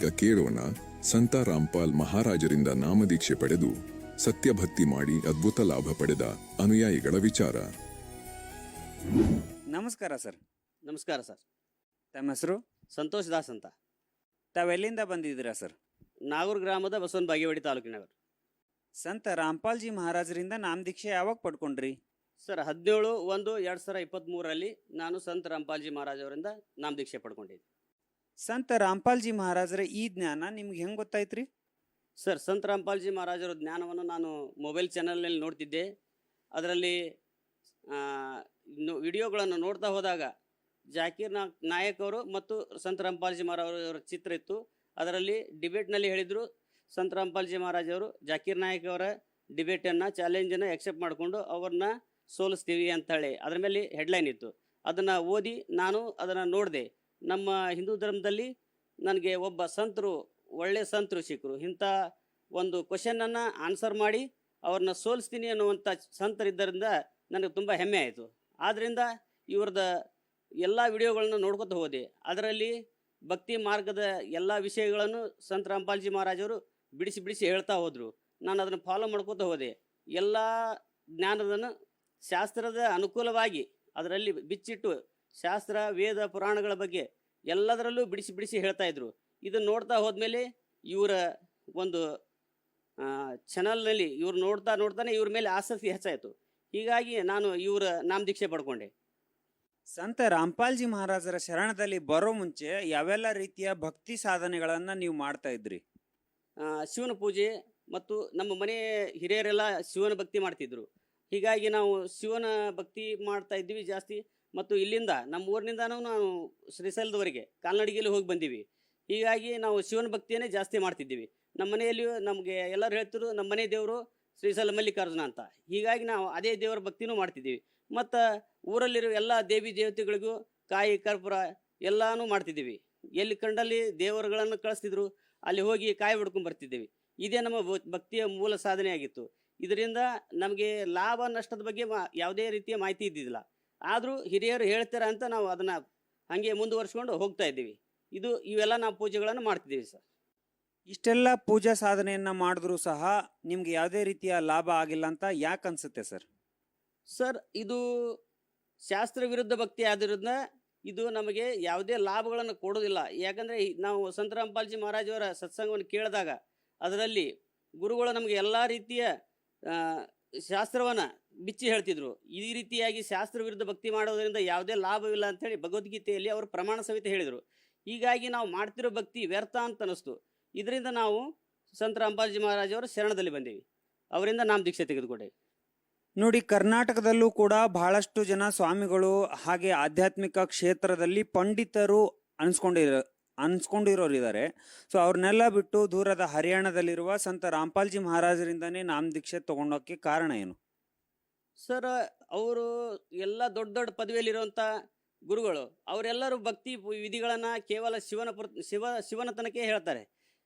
ಈಗ ಕೇಳೋಣ. ಸಂತ ರಾಮ್ಪಾಲ್ ಮಹಾರಾಜರಿಂದ ನಾಮದೀಕ್ಷೆ ಪಡೆದು ಸತ್ಯಭಕ್ತಿ ಮಾಡಿ ಅದ್ಭುತ ಲಾಭ ಪಡೆದ ಅನುಯಾಯಿಗಳ ವಿಚಾರ. ನಮಸ್ಕಾರ ಸರ್. ನಮಸ್ಕಾರ ಸರ್. ತಮ್ಮ ಹೆಸರು? ಸಂತೋಷ್ ದಾಸ್ ಅಂತ. ತಾವೆಲ್ಲಿಂದ ಬಂದಿದ್ದೀರಾ ಸರ್? ನಾಗೂರ್ ಗ್ರಾಮದ ಬಸವನ ಬಾಗೇವಾಡಿ ತಾಲೂಕಿನವರು ಸಂತ ರಾಮ್ಪಾಲ್ಜಿ ಮಹಾರಾಜರಿಂದ ನಾಮದೀಕ್ಷೆ ಯಾವಾಗ ಪಡ್ಕೊಂಡ್ರಿ? ಸರ್ ಹದಿನೇಳು ಒಂದು ಎರಡು ಸಾವಿರ ಇಪ್ಪತ್ತ್ಮೂರರಲ್ಲಿ ನಾನು ಸಂತ ರಾಮ್ಪಾಲ್ಜಿ ಮಹಾರಾಜ್ ಅವರಿಂದ ನಾಮದೀಕ್ಷೆ ಪಡ್ಕೊಂಡಿದ್ದೆ. ಸಂತ ರಾಮ್ಪಾಲ್ಜಿ ಮಹಾರಾಜರ ಈ ಜ್ಞಾನ ನಿಮ್ಗೆ ಹೆಂಗೆ ಗೊತ್ತಾಯ್ತ್ರಿ? ಸರ್, ಸಂತ ರಾಮ್ಪಾಲ್ಜಿ ಮಹಾರಾಜರ ಜ್ಞಾನವನ್ನು ನಾನು ಮೊಬೈಲ್ ಚಾನಲ್ನಲ್ಲಿ ನೋಡ್ತಿದ್ದೆ. ಅದರಲ್ಲಿ ವಿಡಿಯೋಗಳನ್ನು ನೋಡ್ತಾ ಹೋದಾಗ ಜಾಕೀರ್ ನಾ ನಾಯಕ್ ಅವರು ಮತ್ತು ಸಂತ ರಾಮ್ಪಾಲ್ಜಿ ಮಹಾರಾಜರ ಚಿತ್ರ ಇತ್ತು. ಅದರಲ್ಲಿ ಡಿಬೇಟ್ನಲ್ಲಿ ಹೇಳಿದರು, ಸಂತ ರಾಮ್ಪಾಲ್ಜಿ ಮಹಾರಾಜ ಅವರು ಜಾಕೀರ್ ನಾಯಕ್ ಅವರ ಡಿಬೇಟನ್ನು, ಚಾಲೆಂಜನ್ನು ಎಕ್ಸೆಪ್ಟ್ ಮಾಡಿಕೊಂಡು ಅವ್ರನ್ನ ಸೋಲಿಸ್ತೀವಿ ಅಂತೇಳಿ. ಅದ್ರ ಮೇಲೆ ಹೆಡ್ಲೈನ್ ಇತ್ತು. ಅದನ್ನು ಓದಿ ನಾನು ಅದನ್ನು ನೋಡಿದೆ. ನಮ್ಮ ಹಿಂದೂ ಧರ್ಮದಲ್ಲಿ ನನಗೆ ಒಬ್ಬ ಸಂತರು, ಒಳ್ಳೆ ಸಂತರು ಸಿಕ್ಕರು. ಇಂಥ ಒಂದು ಕ್ವಶನನ್ನು ಆನ್ಸರ್ ಮಾಡಿ ಅವ್ರನ್ನ ಸೋಲಿಸ್ತೀನಿ ಅನ್ನುವಂಥ ಸಂತರಿದ್ದರಿಂದ ನನಗೆ ತುಂಬ ಹೆಮ್ಮೆ ಆಯಿತು. ಆದ್ದರಿಂದ ಇವ್ರದ ಎಲ್ಲ ವಿಡಿಯೋಗಳನ್ನ ನೋಡ್ಕೊತ ಹೋದೆ. ಅದರಲ್ಲಿ ಭಕ್ತಿ ಮಾರ್ಗದ ಎಲ್ಲ ವಿಷಯಗಳನ್ನು ಸಂತ ರಾಮ್ಪಾಲ್ಜಿ ಮಹಾರಾಜರು ಬಿಡಿಸಿ ಬಿಡಿಸಿ ಹೇಳ್ತಾ ಹೋದರು. ನಾನು ಅದನ್ನು ಫಾಲೋ ಮಾಡ್ಕೋತ ಹೋದೆ. ಎಲ್ಲ ಜ್ಞಾನದನ್ನು ಶಾಸ್ತ್ರದ ಅನುಕೂಲವಾಗಿ ಅದರಲ್ಲಿ ಬಿಚ್ಚಿಟ್ಟು ಶಾಸ್ತ್ರ ವೇದ ಪುರಾಣಗಳ ಬಗ್ಗೆ ಎಲ್ಲದರಲ್ಲೂ ಬಿಡಿಸಿ ಬಿಡಿಸಿ ಹೇಳ್ತಾ ಇದ್ರು. ಇದನ್ನು ನೋಡ್ತಾ ಹೋದ್ಮೇಲೆ ಇವರ ಒಂದು ಚಾನಲ್ನಲ್ಲಿ ಇವ್ರು ನೋಡ್ತಾ ನೋಡ್ತಾನೆ ಇವ್ರ ಮೇಲೆ ಆಸಕ್ತಿ ಹೆಚ್ಚಾಯಿತು. ಹೀಗಾಗಿ ನಾನು ಇವರ ನಾಮದೀಕ್ಷೆ ಪಡ್ಕೊಂಡೆ. ಸಂತ ರಾಮ್ಪಾಲ್ಜಿ ಮಹಾರಾಜರ ಶರಣದಲ್ಲಿ ಬರೋ ಮುಂಚೆ ಯಾವೆಲ್ಲ ರೀತಿಯ ಭಕ್ತಿ ಸಾಧನೆಗಳನ್ನು ನೀವು ಮಾಡ್ತಾ ಇದ್ರಿ? ಶಿವನ ಪೂಜೆ ಮತ್ತು ನಮ್ಮ ಮನೆ ಹಿರಿಯರೆಲ್ಲ ಶಿವನ ಭಕ್ತಿ ಮಾಡ್ತಿದ್ರು. ಹೀಗಾಗಿ ನಾವು ಶಿವನ ಭಕ್ತಿ ಮಾಡ್ತಾ ಇದ್ವಿ ಜಾಸ್ತಿ. ಮತ್ತು ಇಲ್ಲಿಂದ ನಮ್ಮ ಊರಿನಿಂದನೂ ನಾವು ಶ್ರೀಶೈಲದವರೆಗೆ ಕಾಲ್ನಡಿಗೆಯಲ್ಲಿ ಹೋಗಿ ಬಂದೀವಿ. ಹೀಗಾಗಿ ನಾವು ಶಿವನ ಭಕ್ತಿಯನ್ನೇ ಜಾಸ್ತಿ ಮಾಡ್ತಿದ್ದೀವಿ. ನಮ್ಮ ಮನೆಯಲ್ಲಿಯೂ ನಮಗೆ ಎಲ್ಲರೂ ಹೇಳ್ತಿರು ನಮ್ಮ ಮನೆ ದೇವರು ಶ್ರೀಶೈಲ ಮಲ್ಲಿಕಾರ್ಜುನ ಅಂತ. ಹೀಗಾಗಿ ನಾವು ಅದೇ ದೇವರ ಭಕ್ತಿನೂ ಮಾಡ್ತಿದ್ದೀವಿ. ಮತ್ತು ಊರಲ್ಲಿರೋ ಎಲ್ಲ ದೇವಿ ದೇವತೆಗಳಿಗೂ ಕಾಯಿ, ಕರ್ಪೂರ ಎಲ್ಲನೂ ಮಾಡ್ತಿದ್ದೀವಿ. ಎಲ್ಲಿ ಕಂಡಲ್ಲಿ ದೇವರುಗಳನ್ನು ಕಳಿಸ್ತಿದ್ರು, ಅಲ್ಲಿ ಹೋಗಿ ಕಾಯಿ ಹೊಡ್ಕೊಂಡು ಬರ್ತಿದ್ದೀವಿ. ಇದೇ ನಮ್ಮ ಭಕ್ತಿಯ ಮೂಲ ಸಾಧನೆ ಆಗಿತ್ತು ಇದರಿಂದ ನಮಗೆ ಲಾಭ, ನಷ್ಟದ ಬಗ್ಗೆ ಯಾವುದೇ ರೀತಿಯ ಮಾಹಿತಿ ಇದ್ದಿದ್ದಿಲ್ಲ. ಆದರೂ ಹಿರಿಯರು ಹೇಳ್ತಾರೆ ಅಂತ ನಾವು ಅದನ್ನು ಹಾಗೆ ಮುಂದುವರಿಸ್ಕೊಂಡು ಹೋಗ್ತಾ ಇದ್ದೀವಿ. ಇದು ಇವೆಲ್ಲ ನಾವು ಪೂಜೆಗಳನ್ನು ಮಾಡ್ತಿದ್ದೀವಿ ಸರ್. ಇಷ್ಟೆಲ್ಲ ಪೂಜಾ ಸಾಧನೆಯನ್ನು ಮಾಡಿದ್ರೂ ಸಹ ನಿಮಗೆ ಯಾವುದೇ ರೀತಿಯ ಲಾಭ ಆಗಿಲ್ಲ ಅಂತ ಯಾಕೆ ಅನಿಸುತ್ತೆ ಸರ್? ಸರ್ ಇದು ಶಾಸ್ತ್ರ ವಿರುದ್ಧ ಭಕ್ತಿ ಆದ್ದರಿಂದ ಇದು ನಮಗೆ ಯಾವುದೇ ಲಾಭಗಳನ್ನು ಕೊಡೋದಿಲ್ಲ. ಯಾಕಂದರೆ ನಾವು ಸಂತರಾಮ್ ಪಾಲ್ಜಿ ಮಹಾರಾಜವರ ಸತ್ಸಂಗವನ್ನು ಕೇಳಿದಾಗ ಅದರಲ್ಲಿ ಗುರುಗಳು ನಮಗೆ ಎಲ್ಲ ರೀತಿಯ ಶಾಸ್ತ್ರವನ್ನು ಬಿಚ್ಚಿ ಹೇಳ್ತಿದ್ರು. ಈ ರೀತಿಯಾಗಿ ಶಾಸ್ತ್ರ ವಿರುದ್ಧ ಭಕ್ತಿ ಮಾಡೋದರಿಂದ ಯಾವುದೇ ಲಾಭವಿಲ್ಲ ಅಂತೇಳಿ ಭಗವದ್ಗೀತೆಯಲ್ಲಿ ಅವರು ಪ್ರಮಾಣ ಸಹಿತ ಹೇಳಿದರು. ಹೀಗಾಗಿ ನಾವು ಮಾಡ್ತಿರೋ ಭಕ್ತಿ ವ್ಯರ್ಥ ಅಂತ ಅನ್ನಿಸ್ತು ಇದರಿಂದ ನಾವು ಸಂತ ಅಂಬಾಜಿ ಮಹಾರಾಜವರ ಶರಣದಲ್ಲಿ ಬಂದೀವಿ. ಅವರಿಂದ ನಾಮ ದೀಕ್ಷೆ ತೆಗೆದುಕೊಂಡೆ ನೋಡಿ, ಕರ್ನಾಟಕದಲ್ಲೂ ಕೂಡ ಬಹಳಷ್ಟು ಜನ ಸ್ವಾಮಿಗಳು ಹಾಗೆ ಆಧ್ಯಾತ್ಮಿಕ ಕ್ಷೇತ್ರದಲ್ಲಿ ಪಂಡಿತರು ಅನ್ಸ್ಕೊಂಡಿರೋ ಅನ್ಸ್ಕೊಂಡಿರೋರು ಇದ್ದಾರೆ ಸೊ ಅವ್ರನ್ನೆಲ್ಲ ಬಿಟ್ಟು ದೂರದ ಹರಿಯಾಣದಲ್ಲಿರುವ ಸಂತ ರಾಮ್ಪಾಲ್ಜಿ ಮಹಾರಾಜರಿಂದನೇ ನಾಮ ದೀಕ್ಷೆ ತಗೊಂಡೋಕ್ಕೆ ಕಾರಣ ಏನು? ಸರ್, ಅವರು ಎಲ್ಲ ದೊಡ್ಡ ದೊಡ್ಡ ಪದವಿಯಲ್ಲಿರುವಂಥ ಗುರುಗಳು, ಅವರೆಲ್ಲರೂ ಭಕ್ತಿ ವಿಧಿಗಳನ್ನು ಕೇವಲ ಶಿವನ ಪುರ, ಶಿವ ಶಿವನ ತನಕ ಹೇಳ್ತಾರೆ.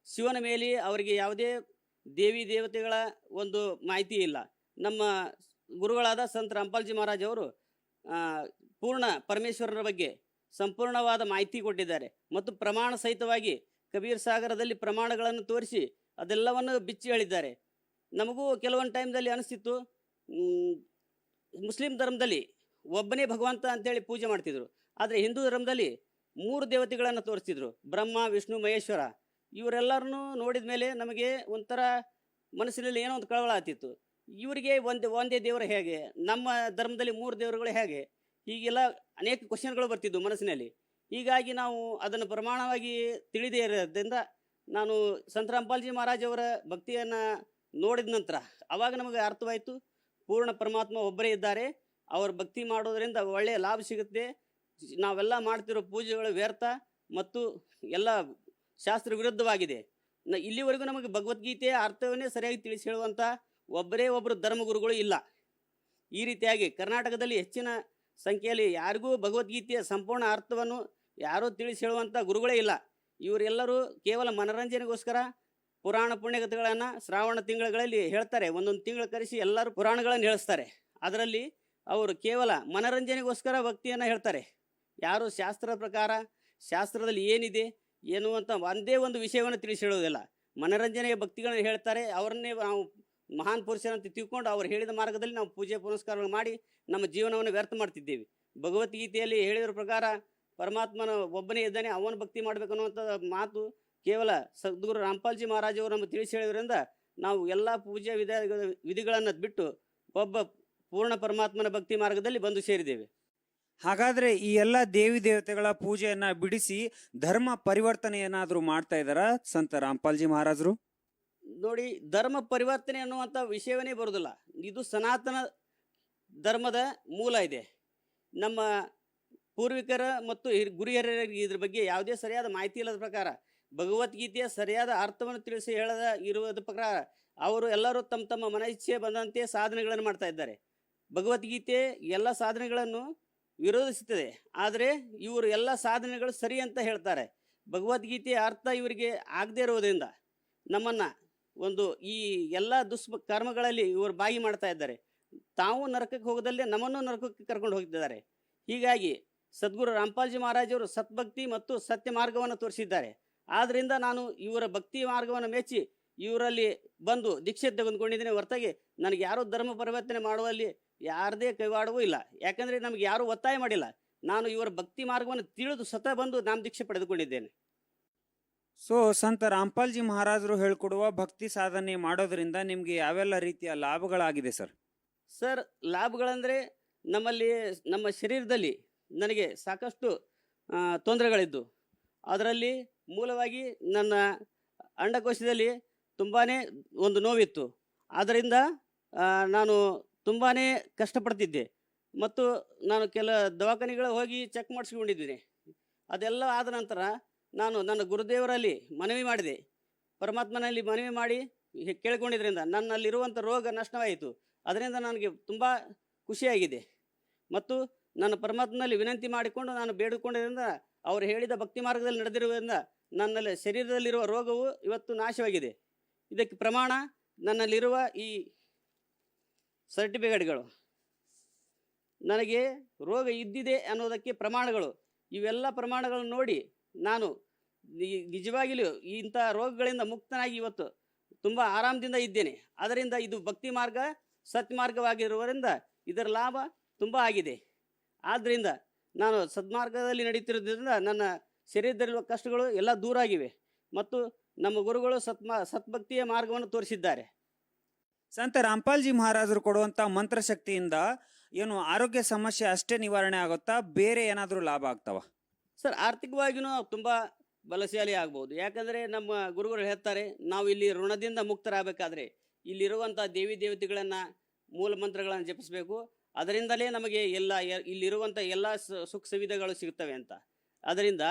ಶಿವನ ಮೇಲೆ ಅವರಿಗೆ ಯಾವುದೇ ದೇವಿ ದೇವತೆಗಳ ಒಂದು ಮಾಹಿತಿ ಇಲ್ಲ. ನಮ್ಮ ಗುರುಗಳಾದ ಸಂತ ರಾಮ್ಪಾಲ್ಜಿ ಮಹಾರಾಜ್ ಅವರು ಪೂರ್ಣ ಪರಮೇಶ್ವರರ ಬಗ್ಗೆ ಸಂಪೂರ್ಣವಾದ ಮಾಹಿತಿ ಕೊಟ್ಟಿದ್ದಾರೆ. ಮತ್ತು ಪ್ರಮಾಣ ಸಹಿತವಾಗಿ ಕಬೀರ್ ಸಾಗರದಲ್ಲಿ ಪ್ರಮಾಣಗಳನ್ನು ತೋರಿಸಿ ಅದೆಲ್ಲವನ್ನು ಬಿಚ್ಚಿ ಹೇಳಿದ್ದಾರೆ. ನಮಗೂ ಕೆಲವೊಂದು ಟೈಮ್ದಲ್ಲಿ ಅನಿಸ್ತಿತ್ತು ಮುಸ್ಲಿಂ ಧರ್ಮದಲ್ಲಿ ಒಬ್ಬನೇ ಭಗವಂತ ಅಂತೇಳಿ ಪೂಜೆ ಮಾಡ್ತಿದ್ರು. ಆದರೆ ಹಿಂದೂ ಧರ್ಮದಲ್ಲಿ ಮೂರು ದೇವತೆಗಳನ್ನು ತೋರಿಸ್ತಿದ್ರು, ಬ್ರಹ್ಮ, ವಿಷ್ಣು, ಮಹೇಶ್ವರ. ಇವರೆಲ್ಲರನ್ನೂ ನೋಡಿದ ಮೇಲೆ ನಮಗೆ ಒಂಥರ ಮನಸ್ಸಿನಲ್ಲಿ ಏನೋ ಒಂದು ಕಳವಳ ಆಗ್ತಿತ್ತು. ಇವರಿಗೆ ಒಂದೇ ಒಂದೇ ದೇವರು ಹೇಗೆ? ನಮ್ಮ ಧರ್ಮದಲ್ಲಿ ಮೂರು ದೇವರುಗಳು ಹೇಗೆ? ಹೀಗೆಲ್ಲ ಅನೇಕ ಕ್ವಶನ್ಗಳು ಬರ್ತಿದ್ವು ಮನಸ್ಸಿನಲ್ಲಿ. ಹೀಗಾಗಿ ನಾವು ಅದನ್ನು ಪ್ರಮಾಣವಾಗಿ ತಿಳಿದೇ ಇರೋದ್ರಿಂದ ನಾನು ಸಂತ ರಾಮ್ಪಾಲ್ಜಿ ಮಹಾರಾಜವರ ಭಕ್ತಿಯನ್ನು ನೋಡಿದ ನಂತರ, ಅವಾಗ ನಮಗೆ ಅರ್ಥವಾಯಿತು, ಪೂರ್ಣ ಪರಮಾತ್ಮ ಒಬ್ಬರೇ ಇದ್ದಾರೆ. ಅವರ ಭಕ್ತಿ ಮಾಡೋದರಿಂದ ಒಳ್ಳೆಯ ಲಾಭ ಸಿಗುತ್ತೆ. ನಾವೆಲ್ಲ ಮಾಡ್ತಿರೋ ಪೂಜೆಗಳು ವ್ಯರ್ಥ ಮತ್ತು ಎಲ್ಲ ಶಾಸ್ತ್ರ ವಿರುದ್ಧವಾಗಿದೆ. ನ ಇಲ್ಲಿವರೆಗೂ ನಮಗೆ ಭಗವದ್ಗೀತೆಯ ಅರ್ಥವನ್ನೇ ಸರಿಯಾಗಿ ತಿಳಿಸಿ ಹೇಳುವಂಥ ಒಬ್ಬರೇ ಒಬ್ಬರು ಧರ್ಮಗುರುಗಳು ಇಲ್ಲ. ಈ ರೀತಿಯಾಗಿ ಕರ್ನಾಟಕದಲ್ಲಿ ಹೆಚ್ಚಿನ ಸಂಖ್ಯೆಯಲ್ಲಿ ಯಾರಿಗೂ ಭಗವದ್ಗೀತೆಯ ಸಂಪೂರ್ಣ ಅರ್ಥವನ್ನು ಯಾರೂ ತಿಳಿಸಿ ಹೇಳುವಂಥ ಗುರುಗಳೇ ಇಲ್ಲ. ಇವರೆಲ್ಲರೂ ಕೇವಲ ಮನರಂಜನೆಗೋಸ್ಕರ ಪುರಾಣ ಪುಣ್ಯಕಥೆಗಳನ್ನು ಶ್ರಾವಣ ತಿಂಗಳಲ್ಲಿ ಹೇಳ್ತಾರೆ. ಒಂದೊಂದು ತಿಂಗಳು ಕರೆಸಿ ಎಲ್ಲರೂ ಪುರಾಣಗಳನ್ನು ಹೇಳಿಸ್ತಾರೆ. ಅದರಲ್ಲಿ ಅವರು ಕೇವಲ ಮನರಂಜನೆಗೋಸ್ಕರ ಭಕ್ತಿಯನ್ನು ಹೇಳ್ತಾರೆ. ಯಾರು ಶಾಸ್ತ್ರದ ಪ್ರಕಾರ, ಶಾಸ್ತ್ರದಲ್ಲಿ ಏನಿದೆ, ಏನು ಅಂತ ಒಂದೇ ಒಂದು ವಿಷಯವನ್ನು ತಿಳಿಸಿ ಹೇಳೋದಿಲ್ಲ ಮನೋರಂಜನೆಯ ಭಕ್ತಿಗಳನ್ನು ಹೇಳ್ತಾರೆ. ಅವರನ್ನೇ ನಾವು ಮಹಾನ್ ಪುರುಷರಂತ ತಿಳ್ಕೊಂಡು ಅವ್ರು ಹೇಳಿದ ಮಾರ್ಗದಲ್ಲಿ ನಾವು ಪೂಜೆ ಪುನಸ್ಕಾರಗಳು ಮಾಡಿ ನಮ್ಮ ಜೀವನವನ್ನು ವ್ಯರ್ಥ ಮಾಡ್ತಿದ್ದೇವೆ. ಭಗವದ್ಗೀತೆಯಲ್ಲಿ ಹೇಳಿದ್ರ ಪ್ರಕಾರ ಪರಮಾತ್ಮನ ಒಬ್ಬನೇ ಇದ್ದಾನೆ, ಅವನ ಭಕ್ತಿ ಮಾಡ್ಬೇಕು ಅನ್ನುವಂಥ ಮಾತು ಕೇವಲ ಸದ್ಗುರು ರಾಮ್ಪಾಲ್ಜಿ ಮಹಾರಾಜ್ ಅವರು ನಮಗೆ ತಿಳಿಸಿ ಹೇಳಿದ್ರಿಂದ ನಾವು ಎಲ್ಲ ಪೂಜೆ ವಿಧ ವಿಧಿಗಳನ್ನು ಬಿಟ್ಟು ಒಬ್ಬ ಪೂರ್ಣ ಪರಮಾತ್ಮನ ಭಕ್ತಿ ಮಾರ್ಗದಲ್ಲಿ ಬಂದು ಸೇರಿದ್ದೇವೆ. ಹಾಗಾದ್ರೆ ಈ ಎಲ್ಲ ದೇವಿ ದೇವತೆಗಳ ಪೂಜೆಯನ್ನ ಬಿಡಿಸಿ ಧರ್ಮ ಪರಿವರ್ತನೆ ಏನಾದರೂ ಮಾಡ್ತಾ ಇದ್ದಾರಾ ಸಂತ ರಾಮ್ಪಾಲ್ಜಿ ಮಹಾರಾಜರು? ನೋಡಿ, ಧರ್ಮ ಪರಿವರ್ತನೆ ಅನ್ನುವಂಥ ವಿಷಯವೇ ಬರೋದಿಲ್ಲ. ಇದು ಸನಾತನ ಧರ್ಮದ ಮೂಲ ಇದೆ. ನಮ್ಮ ಪೂರ್ವಿಕರ ಮತ್ತು ಗುರಿಯರಿಗೆ ಇದ್ರ ಬಗ್ಗೆ ಯಾವುದೇ ಸರಿಯಾದ ಮಾಹಿತಿ ಇಲ್ಲದ ಪ್ರಕಾರ, ಭಗವದ್ಗೀತೆಯ ಸರಿಯಾದ ಅರ್ಥವನ್ನು ತಿಳಿಸಿ ಹೇಳದ ಇರುವುದ ಪ್ರಕಾರ, ಅವರು ಎಲ್ಲರೂ ತಮ್ಮ ತಮ್ಮ ಮನ ಇಚ್ಛೆ ಬಂದಂತೆ ಸಾಧನೆಗಳನ್ನು ಮಾಡ್ತಾ ಇದ್ದಾರೆ. ಭಗವದ್ಗೀತೆ ಎಲ್ಲ ಸಾಧನೆಗಳನ್ನು ವಿರೋಧಿಸುತ್ತದೆ. ಆದರೆ ಇವರು ಎಲ್ಲ ಸಾಧನೆಗಳು ಸರಿ ಅಂತ ಹೇಳ್ತಾರೆ. ಭಗವದ್ಗೀತೆಯ ಅರ್ಥ ಇವರಿಗೆ ಆಗದೇ ಇರುವುದರಿಂದ ನಮ್ಮನ್ನು ಒಂದು ಈ ಎಲ್ಲ ದುಷ್ಪ ಕರ್ಮಗಳಲ್ಲಿ ಇವರು ಭಾಗಿ ಮಾಡ್ತಾ ಇದ್ದಾರೆ. ತಾವು ನರಕಕ್ಕೆ ಹೋಗದಲ್ಲೇ ನಮ್ಮನ್ನು ನರಕಕ್ಕೆ ಕರ್ಕೊಂಡು ಹೋಗ್ತಿದ್ದಾರೆ ಹೀಗಾಗಿ ಸದ್ಗುರು ರಾಮ್ಪಾಲ್ಜಿ ಮಹಾರಾಜರು ಸತ್ಭಕ್ತಿ ಮತ್ತು ಸತ್ಯ ಮಾರ್ಗವನ್ನು ತೋರಿಸಿದ್ದಾರೆ. ಆದ್ದರಿಂದ ನಾನು ಇವರ ಭಕ್ತಿ ಮಾರ್ಗವನ್ನು ಮೆಚ್ಚಿ ಇವರಲ್ಲಿ ಬಂದು ದೀಕ್ಷೆ ತೆಗೆದುಕೊಂಡಿದ್ದೇನೆ. ಹೊರತಾಗಿ ನನಗೆ ಯಾರೂ ಧರ್ಮ ಪರಿವರ್ತನೆ ಮಾಡುವಲ್ಲಿ ಯಾರದೇ ಕೈವಾಡವೂ ಇಲ್ಲ. ಯಾಕಂದರೆ ನಮಗೆ ಯಾರೂ ಒತ್ತಾಯ ಮಾಡಿಲ್ಲ. ನಾನು ಇವರ ಭಕ್ತಿ ಮಾರ್ಗವನ್ನು ತಿಳಿದು ಸ್ವತಃ ಬಂದು ನಾನು ದೀಕ್ಷೆ ಪಡೆದುಕೊಂಡಿದ್ದೇನೆ. ಸೊ ಸಂತ ರಾಮ್ಪಾಲ್ಜಿ ಮಹಾರಾಜರು ಹೇಳ್ಕೊಡುವ ಭಕ್ತಿ ಸಾಧನೆ ಮಾಡೋದ್ರಿಂದ ನಿಮಗೆ ಯಾವೆಲ್ಲ ರೀತಿಯ ಲಾಭಗಳಾಗಿದೆ ಸರ್? ಸರ್ ಲಾಭಗಳಂದರೆ ನಮ್ಮಲ್ಲಿ ನಮ್ಮ ಶರೀರದಲ್ಲಿ ನನಗೆ ಸಾಕಷ್ಟು ಆ, ತೊಂದರೆಗಳಿದ್ದು. ಅದರಲ್ಲಿ ಮೂಲವಾಗಿ ನನ್ನ ಅಂಡಕೋಶದಲ್ಲಿ ತುಂಬಾ ಒಂದು ನೋವಿತ್ತು. ಆದ್ದರಿಂದ ನಾನು ತುಂಬಾ ಕಷ್ಟಪಡ್ತಿದ್ದೆ. ಮತ್ತು ನಾನು ಕೆಲ ದವಾಖಾನೆಗಳ ಹೋಗಿ ಚೆಕ್ ಮಾಡಿಸ್ಕೊಂಡಿದ್ದೀನಿ. ಅದೆಲ್ಲ ಆದ ನಂತರ ನಾನು ನನ್ನ ಗುರುದೇವರಲ್ಲಿ ಮನವಿ ಮಾಡಿದೆ. ಪರಮಾತ್ಮನಲ್ಲಿ ಮನವಿ ಮಾಡಿ ಕೇಳಿಕೊಂಡಿದ್ದರಿಂದ ನನ್ನಲ್ಲಿರುವಂಥ ರೋಗ ನಷ್ಟವಾಯಿತು. ಅದರಿಂದ ನನಗೆ ತುಂಬ ಖುಷಿಯಾಗಿದೆ. ಮತ್ತು ನನ್ನ ಪರಮಾತ್ಮನಲ್ಲಿ ವಿನಂತಿ ಮಾಡಿಕೊಂಡು ನಾನು ಬೇಡಿಕೊಂಡಿದ್ದರಿಂದ ಅವರು ಹೇಳಿದ ಭಕ್ತಿ ಮಾರ್ಗದಲ್ಲಿ ನಡೆದಿರುವುದರಿಂದ ನನ್ನಲ್ಲಿ ಶರೀರದಲ್ಲಿರುವ ರೋಗವು ಇವತ್ತು ನಾಶವಾಗಿದೆ. ಇದಕ್ಕೆ ಪ್ರಮಾಣ ನನ್ನಲ್ಲಿರುವ ಈ ಸರ್ಟಿಫಿಕೇಟ್ಗಳು. ನನಗೆ ರೋಗ ಇದ್ದಿದೆ ಅನ್ನೋದಕ್ಕೆ ಪ್ರಮಾಣಗಳು. ಇವೆಲ್ಲ ಪ್ರಮಾಣಗಳನ್ನು ನೋಡಿ ನಾನು ನಿಜವಾಗಿಲೂ ಇಂಥ ರೋಗಗಳಿಂದ ಮುಕ್ತನಾಗಿ ಇವತ್ತು ತುಂಬ ಆರಾಮದಿಂದ ಇದ್ದೇನೆ. ಅದರಿಂದ ಇದು ಭಕ್ತಿ ಮಾರ್ಗ ಸತ್ಮಾರ್ಗವಾಗಿರುವುದರಿಂದ ಇದರ ಲಾಭ ತುಂಬ ಆಗಿದೆ. ಆದ್ದರಿಂದ ನಾನು ಸದ್ಮಾರ್ಗದಲ್ಲಿ ನಡೀತಿರೋದ್ರಿಂದ ನನ್ನ ಶರೀರದಲ್ಲಿರುವ ಕಷ್ಟಗಳು ಎಲ್ಲ ದೂರ ಆಗಿವೆ ಮತ್ತು ನಮ್ಮ ಗುರುಗಳು ಸತ್ಮ ಸತ್ಭಕ್ತಿಯ ಮಾರ್ಗವನ್ನು ತೋರಿಸಿದ್ದಾರೆ. ಸಂತ ರಾಮ್ಪಾಲ್ಜಿ ಮಹಾರಾಜರು ಕೊಡುವಂಥ ಮಂತ್ರಶಕ್ತಿಯಿಂದ ಏನು ಆರೋಗ್ಯ ಸಮಸ್ಯೆ ಅಷ್ಟೇ ನಿವಾರಣೆ ಆಗುತ್ತಾ ಬೇರೆ ಏನಾದರೂ ಲಾಭ ಆಗ್ತಾವ? ಸರ್ ಆರ್ಥಿಕವಾಗಿಯೂ ತುಂಬ ಬಲಶಾಲಿ ಆಗ್ಬೋದು. ಯಾಕಂದರೆ ನಮ್ಮ ಗುರುಗಳು ಹೇಳ್ತಾರೆ, ನಾವು ಇಲ್ಲಿ ಋಣದಿಂದ ಮುಕ್ತರಾಗಬೇಕಾದ್ರೆ ಇಲ್ಲಿರುವಂಥ ದೇವಿ ದೇವತೆಗಳನ್ನು ಮೂಲ ಮಂತ್ರಗಳನ್ನು ಜಪಿಸಬೇಕು. ಅದರಿಂದಲೇ ನಮಗೆ ಎಲ್ಲ ಇಲ್ಲಿರುವಂಥ ಎಲ್ಲ ಸುಖ ಸುವಿಧೆಗಳು ಸಿಗ್ತವೆ ಅಂತ. ಅದರಿಂದ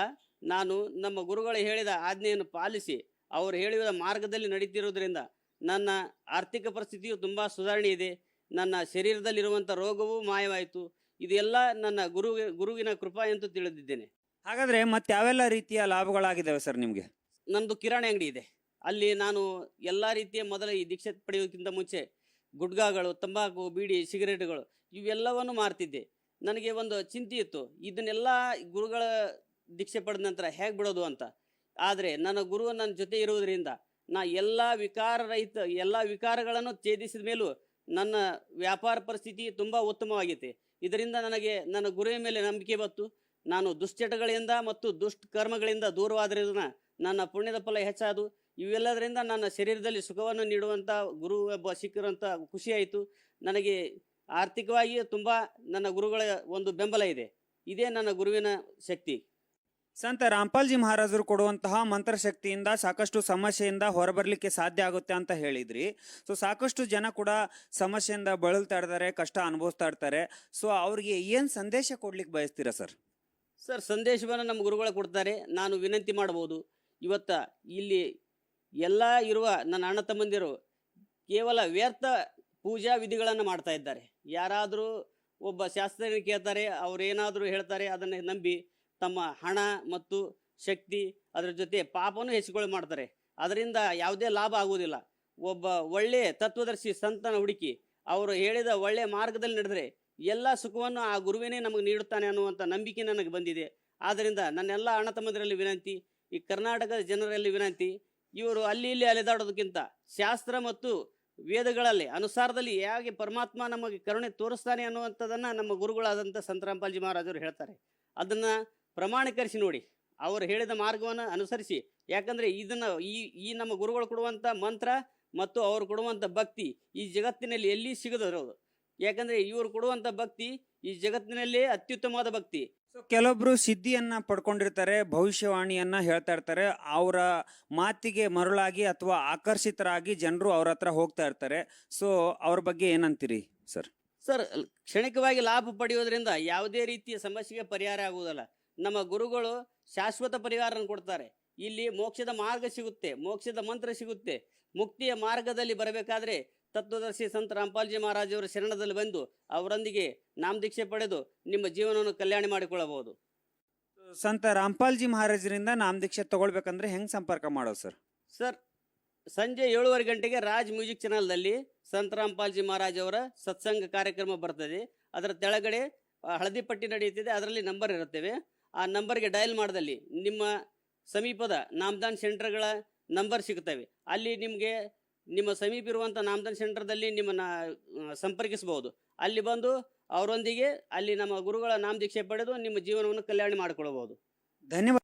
ನಾನು ನಮ್ಮ ಗುರುಗಳು ಹೇಳಿದ ಆಜ್ಞೆಯನ್ನು ಪಾಲಿಸಿ, ಅವರು ಹೇಳಿದ ಮಾರ್ಗದಲ್ಲಿ ನಡೀತಿರೋದ್ರಿಂದ ನನ್ನ ಆರ್ಥಿಕ ಪರಿಸ್ಥಿತಿಯು ತುಂಬ ಸುಧಾರಣೆ ಇದೆ. ನನ್ನ ಶರೀರದಲ್ಲಿರುವಂಥ ರೋಗವೂ ಮಾಯವಾಯಿತು. ಇದೆಲ್ಲ ನನ್ನ ಗುರು ಗುರುವಿನ ಕೃಪಾ ಎಂದು ತಿಳಿದಿದ್ದೇನೆ. ಹಾಗಾದ್ರೆ ಮತ್ತೆ ಯಾವೆಲ್ಲ ರೀತಿಯ ಲಾಭಗಳಾಗಿದ್ದಾವೆ ಸರ್ ನಿಮ್ಗೆ? ನಂದು ಕಿರಾಣಿ ಅಂಗಡಿ ಇದೆ. ಅಲ್ಲಿ ನಾನು ಎಲ್ಲ ರೀತಿಯ ಮೊದಲ ಈ ದೀಕ್ಷೆ ಪಡೆಯೋಕ್ಕಿಂತ ಮುಂಚೆ ಗುಡ್ಗಾಗಳು, ತಂಬಾಕು, ಬೀಡಿ, ಸಿಗರೇಟ್ಗಳು ಇವೆಲ್ಲವನ್ನು ಮಾರ್ತಿದ್ದೆ. ನನಗೆ ಒಂದು ಚಿಂತೆ ಇತ್ತು. ಇದನ್ನೆಲ್ಲ ಗುರುಗಳ ದೀಕ್ಷೆ ಪಡೆದ ನಂತರ ಹೇಗೆ ಬಿಡೋದು ಅಂತ. ಆದರೆ ನನ್ನ ಗುರು ನನ್ನ ಜೊತೆ ಇರುವುದರಿಂದ ನಾ ಎಲ್ಲ ವಿಕಾರ ರಹಿತ, ಎಲ್ಲ ವಿಕಾರಗಳನ್ನು ಛೇದಿಸಿದ ಮೇಲೂ ನನ್ನ ವ್ಯಾಪಾರ ಪರಿಸ್ಥಿತಿ ತುಂಬ ಉತ್ತಮವಾಗಿದೆ ಇದರಿಂದ ನನಗೆ, ನನ್ನ ಗುರುವಿನ ಮೇಲೆ ನಂಬಿಕೆ ಬಂತು. ನಾನು ದುಶ್ಚಟಗಳಿಂದ ಮತ್ತು ದುಷ್ಕರ್ಮಗಳಿಂದ ದೂರವಾದ್ರಿಂದ ನನ್ನ ಪುಣ್ಯದ ಫಲ ಹೆಚ್ಚಾದು. ಇವೆಲ್ಲದರಿಂದ ನನ್ನ ಶರೀರದಲ್ಲಿ ಸುಖವನ್ನು ನೀಡುವಂಥ ಗುರು ಒಬ್ಬ ಸಿಕ್ಕಿರುವಂಥ ಖುಷಿಯಾಯಿತು. ನನಗೆ ಆರ್ಥಿಕವಾಗಿ ತುಂಬ ನನ್ನ ಗುರುಗಳ ಒಂದು ಬೆಂಬಲ ಇದೆ. ಇದೇ ನನ್ನ ಗುರುವಿನ ಶಕ್ತಿ. ಸಂತ ರಾಮ್ಪಾಲ್ಜಿ ಮಹಾರಾಜರು ಕೊಡುವಂತಹ ಮಂತ್ರಶಕ್ತಿಯಿಂದ ಸಾಕಷ್ಟು ಸಮಸ್ಯೆಯಿಂದ ಹೊರಬರಲಿಕ್ಕೆ ಸಾಧ್ಯ ಆಗುತ್ತೆ ಅಂತ ಹೇಳಿದ್ರಿ. ಸೊ ಸಾಕಷ್ಟು ಜನ ಕೂಡ ಸಮಸ್ಯೆಯಿಂದ ಬಳಲ್ತಾ ಇರ್ತಾರೆ, ಕಷ್ಟ ಅನುಭವಿಸ್ತಾ ಇರ್ತಾರೆ. ಸೊ ಅವ್ರಿಗೆ ಏನು ಸಂದೇಶ ಕೊಡ್ಲಿಕ್ಕೆ ಬಯಸ್ತೀರಾ ಸರ್? ಸರ್, ಸಂದೇಶವನ್ನು ನಮ್ಮ ಗುರುಗಳು ಕೊಡ್ತಾರೆ. ನಾನು ವಿನಂತಿ ಮಾಡ್ಬೋದು ಇವತ್ತ ಇಲ್ಲಿ ಎಲ್ಲ ಇರುವ ನನ್ನ ಅಣ್ಣ ತಮ್ಮಂದಿರು ಕೇವಲ ವ್ಯರ್ಥ ಪೂಜಾ ವಿಧಿಗಳನ್ನು ಮಾಡ್ತಾ ಇದ್ದಾರೆ. ಯಾರಾದರೂ ಒಬ್ಬ ಶಾಸ್ತ್ರಜ್ಞ ಕೇಳ್ತಾರೆ, ಅವರೇನಾದರೂ ಹೇಳ್ತಾರೆ, ಅದನ್ನು ನಂಬಿ ತಮ್ಮ ಹಣ ಮತ್ತು ಶಕ್ತಿ ಅದರ ಜೊತೆ ಪಾಪನೂ ಹೆಚ್ಚುಗಳು ಮಾಡ್ತಾರೆ. ಅದರಿಂದ ಯಾವುದೇ ಲಾಭ ಆಗುವುದಿಲ್ಲ. ಒಬ್ಬ ಒಳ್ಳೆಯ ತತ್ವದರ್ಶಿ ಸಂತನ ಹುಡುಕಿ, ಅವರು ಹೇಳಿದ ಒಳ್ಳೆಯ ಮಾರ್ಗದಲ್ಲಿ ನಡೆದರೆ ಎಲ್ಲ ಸುಖವನ್ನು ಆ ಗುರುವಿನೇ ನಮಗೆ ನೀಡುತ್ತಾನೆ ಅನ್ನುವಂಥ ನಂಬಿಕೆ ನನಗೆ ಬಂದಿದೆ. ಆದ್ದರಿಂದ ನನ್ನೆಲ್ಲ ಅಣ್ಣ ತಮ್ಮದರಲ್ಲಿ ವಿನಂತಿ, ಈ ಕರ್ನಾಟಕದ ಜನರಲ್ಲಿ ವಿನಂತಿ, ಇವರು ಅಲ್ಲಿ ಇಲ್ಲಿ ಅಲೆದಾಡೋದಕ್ಕಿಂತ ಶಾಸ್ತ್ರ ಮತ್ತು ವೇದಗಳಲ್ಲಿ ಅನುಸಾರದಲ್ಲಿ ಹೇಗೆ ಪರಮಾತ್ಮ ನಮಗೆ ಕರುಣೆ ತೋರಿಸ್ತಾನೆ ಅನ್ನುವಂಥದ್ದನ್ನು ನಮ್ಮ ಗುರುಗಳಾದಂಥ ಸಂತರಾಂಪಾಲ್ಜಿ ಮಹಾರಾಜರು ಹೇಳ್ತಾರೆ. ಅದನ್ನು ಪ್ರಮಾಣೀಕರಿಸಿ ನೋಡಿ. ಅವರು ಹೇಳಿದ ಮಾರ್ಗವನ್ನು ಅನುಸರಿಸಿ. ಯಾಕಂದರೆ ಇದನ್ನು ಈ ಈ ನಮ್ಮ ಗುರುಗಳು ಕೊಡುವಂಥ ಮಂತ್ರ ಮತ್ತು ಅವರು ಕೊಡುವಂಥ ಭಕ್ತಿ ಈ ಜಗತ್ತಿನಲ್ಲಿ ಎಲ್ಲಿ ಸಿಗದಿರೋದು. ಯಾಕಂದರೆ ಇವರು ಕೊಡುವಂತ ಭಕ್ತಿ ಈ ಜಗತ್ತಿನಲ್ಲೇ ಅತ್ಯುತ್ತಮವಾದ ಭಕ್ತಿ. ಸೊ ಕೆಲವೊಬ್ರು ಸಿದ್ಧಿಯನ್ನ ಪಡ್ಕೊಂಡಿರ್ತಾರೆ ಭವಿಷ್ಯವಾಣಿಯನ್ನ ಹೇಳ್ತಾ ಇರ್ತಾರೆ ಅವರ ಮಾತಿಗೆ ಮರುಳಾಗಿ ಅಥವಾ ಆಕರ್ಷಿತರಾಗಿ ಜನರು ಅವ್ರ ಹತ್ರ ಹೋಗ್ತಾ ಇರ್ತಾರೆ. ಸೊ ಅವ್ರ ಬಗ್ಗೆ ಏನಂತೀರಿ ಸರ್? ಸರ್ ಕ್ಷಣಿಕವಾಗಿ ಲಾಭ ಪಡೆಯೋದ್ರಿಂದ ಯಾವುದೇ ರೀತಿಯ ಸಮಸ್ಯೆಗೆ ಪರಿಹಾರ ಆಗುವುದಲ್ಲ. ನಮ್ಮ ಗುರುಗಳು ಶಾಶ್ವತ ಪರಿಹಾರನ ಕೊಡ್ತಾರೆ. ಇಲ್ಲಿ ಮೋಕ್ಷದ ಮಾರ್ಗ ಸಿಗುತ್ತೆ ಮೋಕ್ಷದ ಮಂತ್ರ ಸಿಗುತ್ತೆ. ಮುಕ್ತಿಯ ಮಾರ್ಗದಲ್ಲಿ ಬರಬೇಕಾದ್ರೆ ತತ್ವದರ್ಶಿ ಸಂತ ರಾಮ್ಪಾಲ್ಜಿ ಮಹಾರಾಜವರ ಶರಣದಲ್ಲಿ ಬಂದು ಅವರೊಂದಿಗೆ ನಾಮದೀಕ್ಷೆ ಪಡೆದು ನಿಮ್ಮ ಜೀವನವನ್ನು ಕಲ್ಯಾಣ ಮಾಡಿಕೊಳ್ಳಬಹುದು. ಸಂತ ರಾಮ್ಪಾಲ್ಜಿ ಮಹಾರಾಜರಿಂದ ನಾಮದೀಕ್ಷೆ ತಗೊಳ್ಬೇಕಂದ್ರೆ ಹೆಂಗ್ ಸಂಪರ್ಕ ಮಾಡೋದು ಸರ್? ಸರ್ ಸಂಜೆ ಏಳುವರೆ ಗಂಟೆಗೆ ರಾಜ್ ಮ್ಯೂಸಿಕ್ ಚಾನಲ್ನಲ್ಲಿ ಸಂತ ರಾಮ್ಪಾಲ್ಜಿ ಮಹಾರಾಜ್ ಅವರ ಸತ್ಸಂಗ ಕಾರ್ಯಕ್ರಮ ಬರ್ತದೆ. ಅದರ ತೆಳಗಡೆ ಹಳದಿ ಪಟ್ಟಿ ನಡೆಯುತ್ತಿದೆ. ಅದರಲ್ಲಿ ನಂಬರ್ ಇರುತ್ತವೆ. ಆ ನಂಬರ್ಗೆ ಡಯಲ್ ಮಾಡಿದಲ್ಲಿ ನಿಮ್ಮ ಸಮೀಪದ ನಾಮದಾನ್ ಸೆಂಟರ್ಗಳ ನಂಬರ್ ಸಿಗುತ್ತವೆ. ಅಲ್ಲಿ ನಿಮಗೆ ನಿಮ್ಮ ಸಮೀಪ ಇರುವಂಥ ನಾಮದನ್ ಸೆಂಟರ್ದಲ್ಲಿ ನಿಮ್ಮನ್ನು ಸಂಪರ್ಕಿಸಬಹುದು. ಅಲ್ಲಿ ಬಂದು ಅವರೊಂದಿಗೆ ಅಲ್ಲಿ ನಮ್ಮ ಗುರುಗಳ ನಾಮದೀಕ್ಷೆ ಪಡೆದು ನಿಮ್ಮ ಜೀವನವನ್ನು ಕಲ್ಯಾಣ ಮಾಡಿಕೊಳ್ಳಬಹುದು. ಧನ್ಯವಾದ.